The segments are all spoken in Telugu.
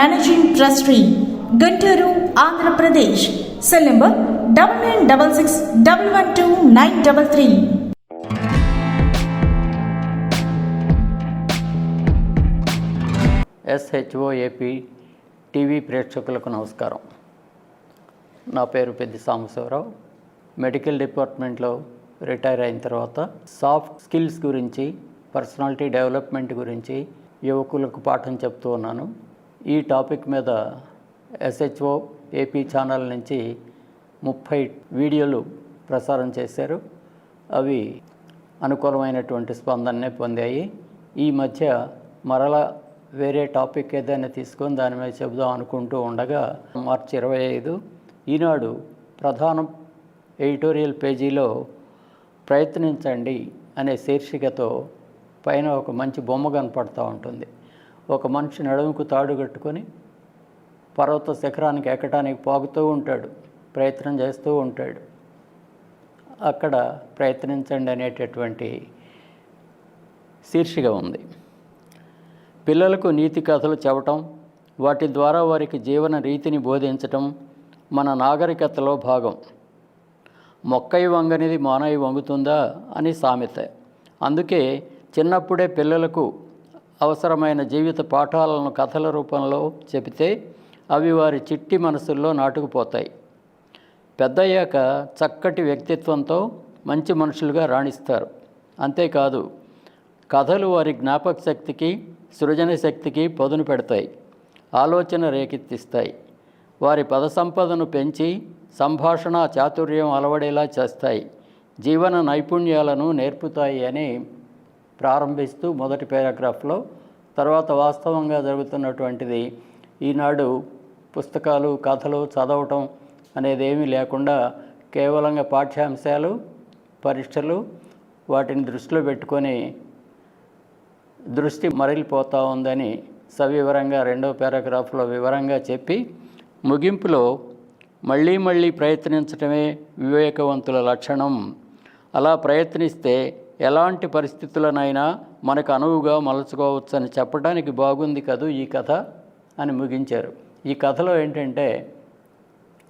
Managing trustee Guntur Andhra Pradesh cell number double nine double six double one two nine double three SHO AP TV ప్రేక్షకులకు నమస్కారం. నా పేరు పెద్ది సాంబశివరావు. మెడికల్ డిపార్ట్మెంట్లో రిటైర్ అయిన తర్వాత సాఫ్ట్ స్కిల్స్ గురించి పర్సనాలిటీ డెవలప్మెంట్ గురించి యువకులకు పాఠం చెప్తూ ఉన్నాను. ఈ టాపిక్ మీద ఎస్హెచ్ఓ ఏపీ ఛానల్ నుంచి ముప్పై వీడియోలు ప్రసారం చేశారు. అవి అనుకూలమైనటువంటి స్పందననే పొందాయి. ఈ మధ్య మరలా వేరే టాపిక్ ఏదైనా తీసుకొని దాని మీద చెబుదాం అనుకుంటూ ఉండగా మార్చి ఇరవై ఐదు ఈనాడు ప్రధాన ఎడిటోరియల్ పేజీలో ప్రయత్నించండి అనే శీర్షికతో పైన ఒక మంచి బొమ్మ కనపడుతూ ఉంటుంది. ఒక మనిషి నడుముకు తాడు కట్టుకొని పర్వత శిఖరానికి ఎక్కడానికి పాగుతూ ఉంటాడు ప్రయత్నం చేస్తూ ఉంటాడు. అక్కడ ప్రయత్నించండి అనేటటువంటి శీర్షిక ఉంది. పిల్లలకు నీతి కథలు చెప్పటం వాటి ద్వారా వారికి జీవన రీతిని బోధించటం మన నాగరికతలో భాగం. మొక్కై వంగనిది మానవి వంగుతుందా అని సామెత. అందుకే చిన్నప్పుడే పిల్లలకు అవసరమైన జీవిత పాఠాలను కథల రూపంలో చెబితే అవి వారి చిట్టి మనసుల్లో నాటుకుపోతాయి. పెద్దయ్యాక చక్కటి వ్యక్తిత్వంతో మంచి మనుషులుగా రాణిస్తారు. అంతేకాదు కథలు వారి జ్ఞాపక శక్తికి సృజన శక్తికి పదును పెడతాయి ఆలోచన రేకెత్తిస్తాయి. వారి పద సంపదను పెంచి సంభాషణ చాతుర్యం అలవడేలా చేస్తాయి. జీవన నైపుణ్యాలను నేర్పుతాయి అని ప్రారంభిస్తూ మొదటి పారాగ్రాఫ్లో తర్వాత వాస్తవంగా జరుగుతున్నటువంటిది ఈనాడు పుస్తకాలు కథలు చదవటం అనేది ఏమీ లేకుండా కేవలంగా పాఠ్యాంశాలు పరీక్షలు వాటిని దృష్టిలో పెట్టుకొని దృష్టి మరలిపోతూ ఉందని సవివరంగా రెండో పారాగ్రాఫ్లో వివరంగా చెప్పి ముగింపులో మళ్ళీ మళ్ళీ ప్రయత్నించడమే వివేకవంతుల లక్షణం. అలా ప్రయత్నిస్తే ఎలాంటి పరిస్థితులనైనా మనకు అనువుగా మలుచుకోవచ్చని చెప్పడానికి బాగుంది కదూ ఈ కథ అని ముగించారు. ఈ కథలో ఏంటంటే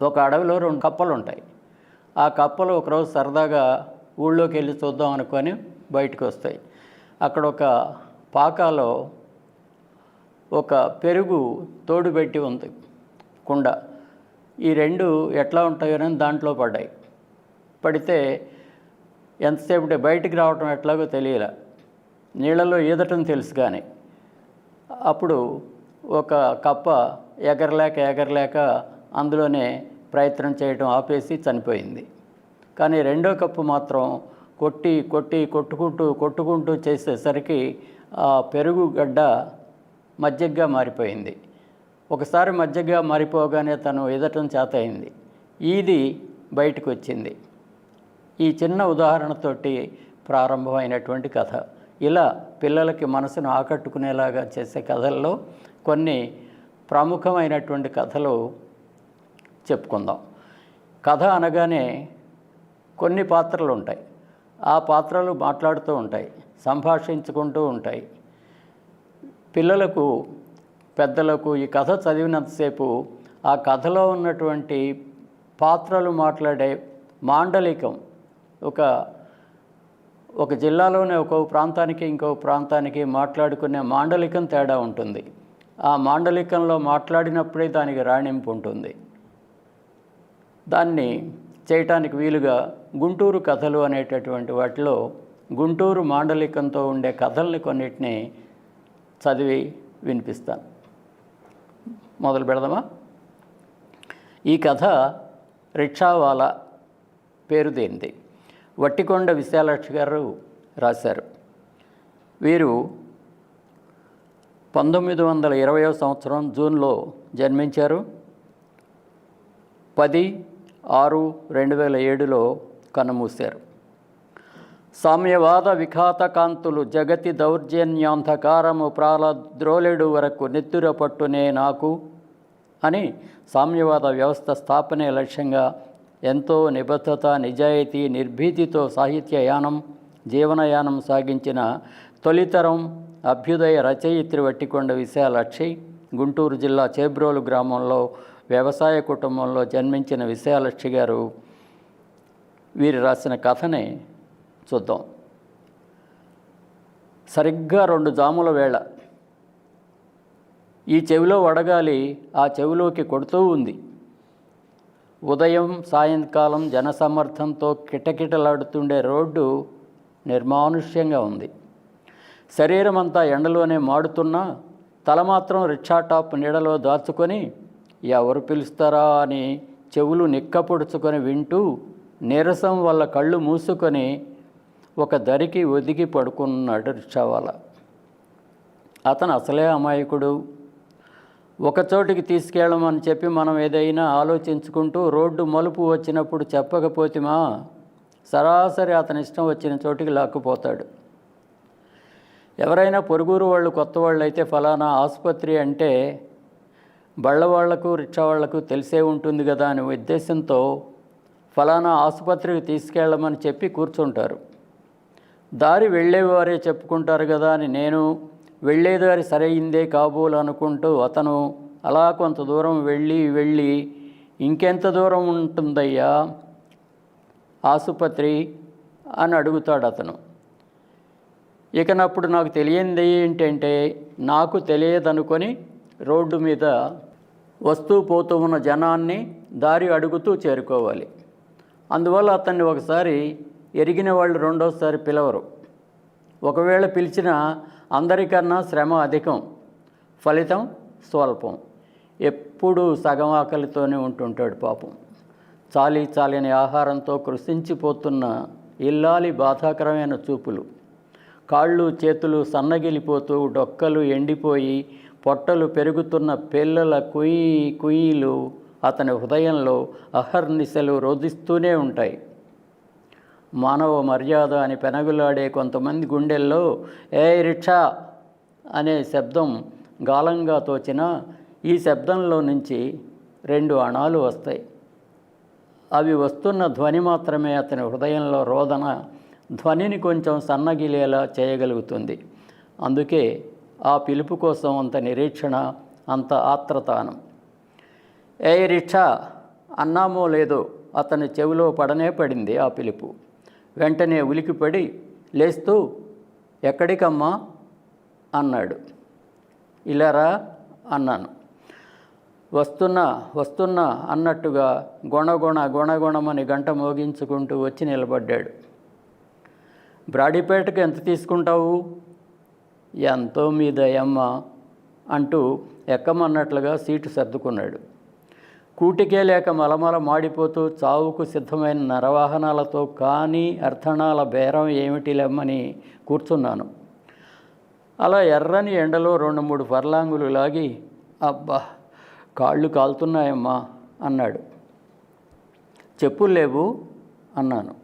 ఒక అడవిలో రెండు కప్పలు ఉంటాయి. ఆ కప్పలు ఒకరోజు సరదాగా ఊళ్ళోకి వెళ్ళి చూద్దాం అనుకొని బయటకు వస్తాయి. అక్కడ ఒక పాకాలో ఒక పెరుగు తోడు పెట్టి ఉంది కుండ. ఈ రెండు ఎట్లా ఉంటాయోనని దాంట్లో పడ్డాయి. పడితే ఎంతసేపటి బయటికి రావటం ఎట్లాగో తెలియలే. నీళ్ళలో ఈదటం తెలుసు కానీ. అప్పుడు ఒక కప్ప ఎగరలేక ఎగరలేక అందులోనే ప్రయత్నం చేయడం ఆపేసి చనిపోయింది. కానీ రెండో కప్పు మాత్రం కొట్టి కొట్టి కొట్టుకుంటూ కొట్టుకుంటూ చేసేసరికి ఆ పెరుగు గడ్డ మజ్జిగగా మారిపోయింది. ఒకసారి మజ్జగ్గా మారిపోగానే తను ఎదటం చేత అయింది. ఈది బయటకు వచ్చింది ఈ చిన్న ఉదాహరణతోటి ప్రారంభమైనటువంటి కథ. ఇలా పిల్లలకి మనసును ఆకట్టుకునేలాగా చేసే కథల్లో కొన్ని ప్రముఖమైనటువంటి కథలు చెప్పుకుందాం. కథ అనగానే కొన్ని పాత్రలు ఉంటాయి. ఆ పాత్రలు మాట్లాడుతూ ఉంటాయి సంభాషించుకుంటూ ఉంటాయి. పిల్లలకు పెద్దలకు ఈ కథ చదివినంతసేపు ఆ కథలో ఉన్నటువంటి పాత్రలు మాట్లాడే మాండలికం ఒక ఒక జిల్లాలోనే ఒక ప్రాంతానికి ఇంకో ప్రాంతానికి మాట్లాడుకునే మాండలికం తేడా ఉంటుంది. ఆ మాండలికంలో మాట్లాడినప్పుడే దానికి రాణింపు ఉంటుంది. దాన్ని చేయటానికి వీలుగా గుంటూరు కథలు అనేటటువంటి వాటిలో గుంటూరు మాండలికంతో ఉండే కథల్ని కొన్నిటిని చదివి వినిపిస్తాను. మొదలు పెడదామా? ఈ కథ రిక్షావాలా పేరు దేనిది? వట్టికొండ విశాలాక్షి గారు రాశారు. వీరు పంతొమ్మిది వందల ఇరవయో సంవత్సరం జూన్లో జన్మించారు. పది ఆరు రెండు వేల ఏడులో కన్నుమూశారు. సామ్యవాద విఘాతకాంతులు జగతి దౌర్జన్యాంధకారము ప్రాలద్రోలెడు వరకు నెత్తుర పట్టునే నాకు అని సామ్యవాద వ్యవస్థ స్థాపనే లక్ష్యంగా ఎంతో నిబద్ధత నిజాయితీ నిర్భీతితో సాహిత్య యానం జీవనయానం సాగించిన తొలితరం అభ్యుదయ రచయిత్రి వట్టికొండ విశాలక్షి గుంటూరు జిల్లా చేబ్రోలు గ్రామంలో వ్యవసాయ కుటుంబంలో జన్మించిన విశాలక్షి గారు వీరు రాసిన కథని చూద్దాం. సరిగ్గా రెండు జాముల వేళ. ఈ చెవిలో వడగాలి ఆ చెవిలోకి కొడుతూ ఉంది. ఉదయం సాయంకాలం జనసమర్థంతో కిటకిటలాడుతుండే రోడ్డు నిర్మానుష్యంగా ఉంది. శరీరం అంతా ఎండలోనే మాడుతున్నా తల మాత్రం రిక్షా టాప్ నీడలో దాచుకొని ఎవరు పిలుస్తారా? అని చెవులు నిక్కపొడుచుకొని వింటూ నీరసం వల్ల కళ్ళు మూసుకొని ఒక దరికి ఒదిగి పడుకున్నాడు రిక్షావాల. అతను అసలే అమాయకుడు. ఒక చోటికి తీసుకెళ్ళమని చెప్పి మనం ఏదైనా ఆలోచించుకుంటూ రోడ్డు మలుపు వచ్చినప్పుడు చెప్పకపోతేమా? సరాసరి అతని ఇష్టం వచ్చిన చోటికి లాక్కుపోతాడు. ఎవరైనా పొరుగురు వాళ్ళు కొత్త వాళ్ళు అయితే ఫలానా ఆసుపత్రి అంటే బళ్ళ వాళ్ళకు రిక్షా వాళ్ళకు తెలిసే ఉంటుంది కదా అనే ఉద్దేశంతో ఫలానా ఆసుపత్రికి తీసుకెళ్ళమని చెప్పి కూర్చుంటారు. దారి వెళ్ళేవారే చెప్పుకుంటారు కదా అని నేను వెళ్ళేదారి సరైందే కాబోలు అనుకుంటూ అతను అలా కొంత దూరం వెళ్ళి వెళ్ళి ఇంకెంత దూరం ఉంటుందయ్యా? ఆసుపత్రి అని అడుగుతాడు అతను. ఇకనప్పుడు నాకు తెలియంది ఏంటంటే నాకు తెలియదనుకొని రోడ్డు మీద వస్తూ పోతూ ఉన్న జనాన్ని దారి అడుగుతూ చేరుకోవాలి. అందువల్ల అతన్ని ఒకసారి ఎరిగిన వాళ్ళు రెండోసారి పిలవరు. ఒకవేళ పిలిచిన అందరికన్నా శ్రమ అధికం ఫలితం స్వల్పం. ఎప్పుడూ సగం ఆకలితోనే ఉంటుంటాడు పాపం. చాలీ చాలని ఆహారంతో కృషించిపోతున్న ఇల్లాలి బాధాకరమైన చూపులు. కాళ్ళు చేతులు సన్నగిలిపోతూ డొక్కలు ఎండిపోయి పొట్టలు పెరుగుతున్న పిల్లల కుయి కుయిలు అతని హృదయంలో అహర్నిశలు రోధిస్తూనే ఉంటాయి. మానవ మర్యాద అని పెనగులాడే కొంతమంది గుండెల్లో ఏ రిక్షా అనే శబ్దం గాలంగా తోచిన ఈ శబ్దంలో నుంచి రెండు అణాలు వస్తాయి. అవి వస్తున్న ధ్వని మాత్రమే అతని హృదయంలో రోదన ధ్వనిని కొంచెం సన్నగిలేలా చేయగలుగుతుంది. అందుకే ఆ పిలుపు కోసం అంత నిరీక్షణ అంత ఆత్రతానం. ఏ రిక్షా అన్నామో లేదో అతని చెవిలో పడనే పడింది ఆ పిలుపు. వెంటనే ఉలికిపడి లేస్తూ ఎక్కడికమ్మా? అన్నాడు. ఇలారా? అన్నాను. వస్తున్నా వస్తున్నా అన్నట్టుగా గొణగొణ గొణగొణమని గంట మోగించుకుంటూ వచ్చి నిలబడ్డాడు. బ్రాడీపేటకు ఎంత తీసుకుంటావు? ఎంతో మీ దయమ్మ అంటూ ఎక్కమన్నట్లుగా సీటు సర్దుకున్నాడు. కూటికే లేక మలమల మాడిపోతూ చావుకు సిద్ధమైన నరవాహనాలతో కానీ అర్థణాల బేరం ఏమిటి ఏమిటిలెమ్మని కూర్చున్నాను. అలా ఎర్రని ఎండలో రెండు మూడు ఫర్లాంగులు లాగి అబ్బా కాళ్ళు కాలుతున్నాయమ్మా అన్నాడు. చెప్పులు లేవు అన్నాను.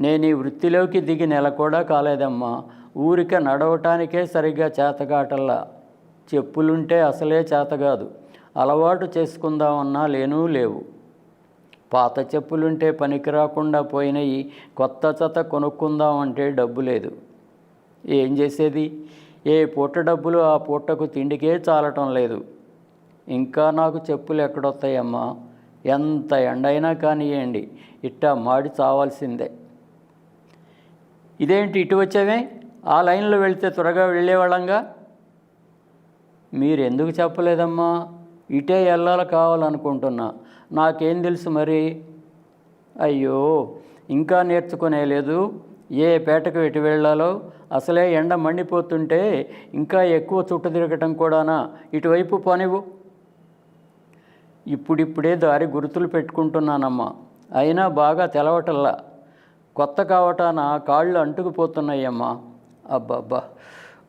నేను ఈ వృత్తిలోకి దిగి నెల కూడా కాలేదమ్మా. ఊరిక నడవటానికే సరిగ్గా చేతగాటల్లా చెప్పులుంటే అసలే చేతగాదు అలవాటు చేసుకుందామన్నా లేనూ లేవు. పాత చెప్పులుంటే పనికి రాకుండా పోయినవి కొత్త చెత్త కొనుక్కుందామంటే డబ్బు లేదు. ఏం చేసేది? ఏ పూట డబ్బులు ఆ పూటకు తిండికే చాలటం లేదు. ఇంకా నాకు చెప్పులు ఎక్కడొస్తాయమ్మా? ఎంత ఎండైనా కానివ్వండి ఇట్టా మాడి చావాల్సిందే. ఇదేంటి ఇటు వచ్చామే ఆ లైన్లో వెళ్తే త్వరగా వెళ్ళేవాళ్ళంగా? మీరు ఎందుకు చెప్పలేదమ్మా? ఇటే వెళ్ళాలి కావాలనుకుంటున్నా. నాకేం తెలుసు మరి? అయ్యో ఇంకా నేర్చుకునే లేదు. ఏ పేటకు ఎటు వెళ్ళాలో? అసలే ఎండ మండిపోతుంటే ఇంకా ఎక్కువ చుట్టు తిరగటం కూడానా? ఇటువైపు పనివు. ఇప్పుడిప్పుడే దారి గుర్తులు పెట్టుకుంటున్నానమ్మా. అయినా బాగా తెలవటల్లా. కొత్త కావటాన కాళ్ళు అంటుకుపోతున్నాయమ్మా. అబ్బబ్బా.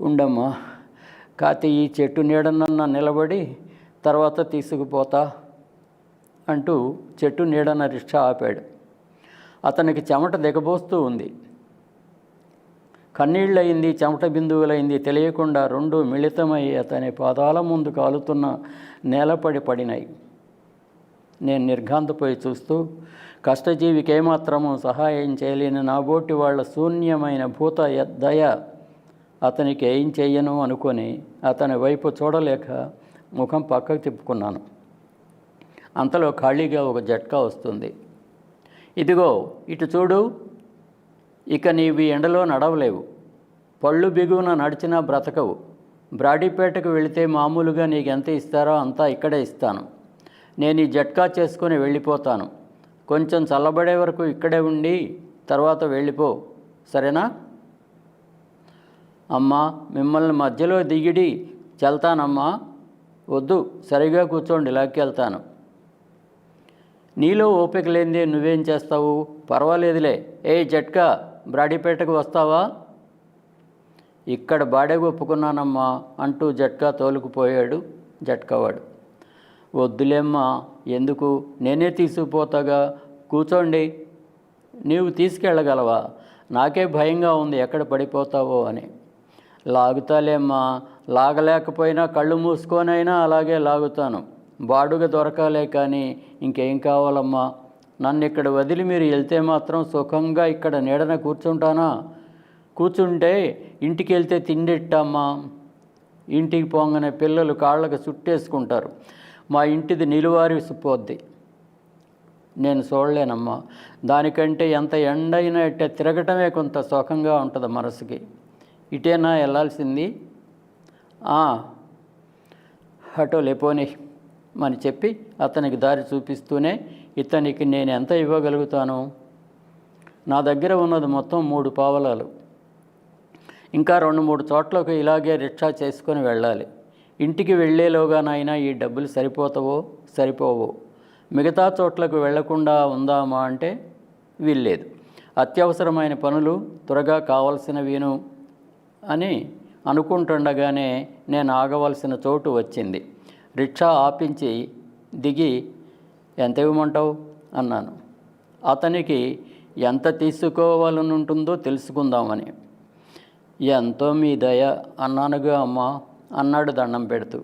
ఉండమ్మా. కాతే ఈ చెట్టు నీడనన్న నిలబడి తర్వాత తీసుకుపోతా అంటూ చెట్టు నీడన రిక్షా ఆపాడు. అతనికి చెమట దిగబోస్తూ ఉంది. కన్నీళ్ళయింది చెమట బిందువులైంది తెలియకుండా రెండు మిళితమై అతని పాదాల ముందు కాలుతున్న నేలపడి పడినాయి. నేను నిర్ఘాంతపోయి చూస్తూ కష్టజీవికి ఏమాత్రము సహాయం చేయలేని నాబోటి వాళ్ళ శూన్యమైన భూత దయ అతనికి ఏం చెయ్యను అనుకొని అతని వైపు చూడలేక ముఖం పక్కకు తిప్పుకున్నాను. అంతలో ఖాళీగా ఒక జట్కా వస్తుంది. ఇదిగో ఇటు చూడు. ఇక నీవి ఎండలో నడవలేవు. పళ్ళు బిగువున నడిచినా బ్రతకవు. బ్రాడీపేటకు వెళితే మామూలుగా నీకు ఎంత ఇస్తారో అంతా ఇక్కడే ఇస్తాను. నేను ఈ జట్కా చేసుకుని వెళ్ళిపోతాను. కొంచెం చల్లబడే వరకు ఇక్కడే ఉండి తర్వాత వెళ్ళిపో. సరేనా? అమ్మా మిమ్మల్ని మధ్యలో దిగిడి చెల్తానమ్మా. వద్దు సరిగా కూర్చోండి లాక్కెళ్తాను నీలో ఓపిక లేనిదే నువ్వేం చేస్తావు? పర్వాలేదులే. ఏ జట్కా బ్రాడీపేటకు వస్తావా? ఇక్కడ బాడేకి ఒప్పుకున్నానమ్మా అంటూ జట్కా తోలుకుపోయాడు జట్కావాడు. వద్దులేమ్మా ఎందుకు? నేనే తీసుకుపోతాగా? కూర్చోండి నీవు తీసుకెళ్ళగలవా? నాకే భయంగా ఉంది ఎక్కడ పడిపోతావో అని. లాగుతాలేమ్మా లాగలేకపోయినా కళ్ళు మూసుకొనైనా అలాగే లాగుతాను. బాడుగ దొరకాలే కానీ ఇంకేం కావాలమ్మా? నన్ను ఇక్కడ వదిలి మీరు వెళ్తే మాత్రం సుఖంగా ఇక్కడ నీడన కూర్చుంటానా? కూర్చుంటే ఇంటికి వెళ్తే తిండిట్టమ్మా? ఇంటికి పోగానే పిల్లలు కాళ్ళకు చుట్టేసుకుంటారు. మా ఇంటిది నిలువారి పోద్ది నేను చూడలేనమ్మా. దానికంటే ఎంత ఎండైనా ఇట్టే తిరగటమే కొంత సుఖంగా ఉంటుంది మనసుకి. ఇటేనా వెళ్ళాల్సింది? హటో అటో లేపోని అని చెప్పి అతనికి దారి చూపిస్తూనే ఇతనికి నేను ఎంత ఇవ్వగలుగుతాను? నా దగ్గర ఉన్నది మొత్తం మూడు పావలాలు. ఇంకా రెండు మూడు చోట్లకు ఇలాగే రిక్షా చేసుకొని వెళ్ళాలి. ఇంటికి వెళ్ళేలోగానైనా ఈ డబ్బులు సరిపోతావో? సరిపోవో. మిగతా చోట్లకు వెళ్ళకుండా ఉందామా అంటే వీల్లేదు. అత్యవసరమైన పనులు త్వరగా కావలసినవిను అని అనుకుంటుండగానే నేను ఆగవలసిన చోటు వచ్చింది. రిక్షా ఆపించి దిగి ఎంత ఇవ్వమంటావు? అన్నాను. అతనికి ఎంత తీసుకోవాలని ఉంటుందో తెలుసుకుందామని. ఎంతో మీ దయ అన్నానుగా అమ్మా అన్నాడు దండం పెడుతూ.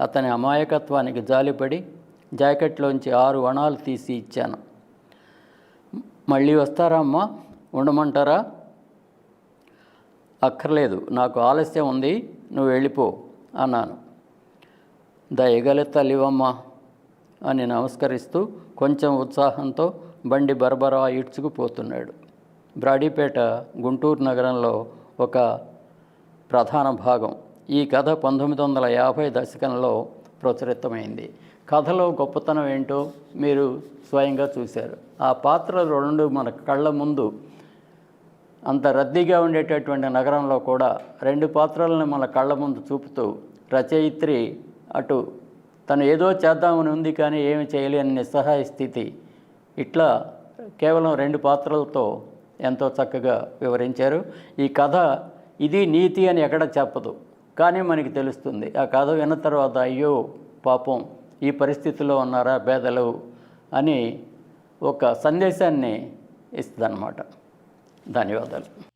అతని అమాయకత్వానికి జాలిపడి జాకెట్లోంచి ఆరు వణాలు తీసి ఇచ్చాను. మళ్ళీ వస్తారా అమ్మా? ఉండమంటారా? అక్కర్లేదు. నాకు ఆలస్యం ఉంది నువ్వు వెళ్ళిపో అన్నాను. దయగల తల్లివమ్మా అని నమస్కరిస్తూ కొంచెం ఉత్సాహంతో బండి బరబరా ఈడ్చుకుపోతున్నాడు. బ్రాడీపేట గుంటూరు నగరంలో ఒక ప్రధాన భాగం. ఈ కథ పంతొమ్మిది వందల యాభై దశకంలో ప్రచురితమైంది. కథలో గొప్పతనం ఏంటో మీరు స్వయంగా చూశారు. ఆ పాత్రలు రెండు మన కళ్ళ ముందు అంత రద్దీగా ఉండేటటువంటి నగరంలో కూడా రెండు పాత్రలను మన కళ్ళ ముందు చూపుతూ రచయిత్రి అటు తను ఏదో చేద్దామని ఉంది కానీ ఏమి చేయలేని నిస్సహాయ స్థితి. ఇట్లా కేవలం రెండు పాత్రలతో ఎంతో చక్కగా వివరించారు. ఈ కథ ఇది నీతి అని ఎక్కడ చెప్పదు కానీ మనకి తెలుస్తుంది. ఆ కథ విన్న తర్వాత అయ్యో పాపం ఈ పరిస్థితిలో ఉన్నారా పేదలు అని ఒక సందేశాన్ని ఇస్తుందన్నమాట. ధన్యవాదాలు.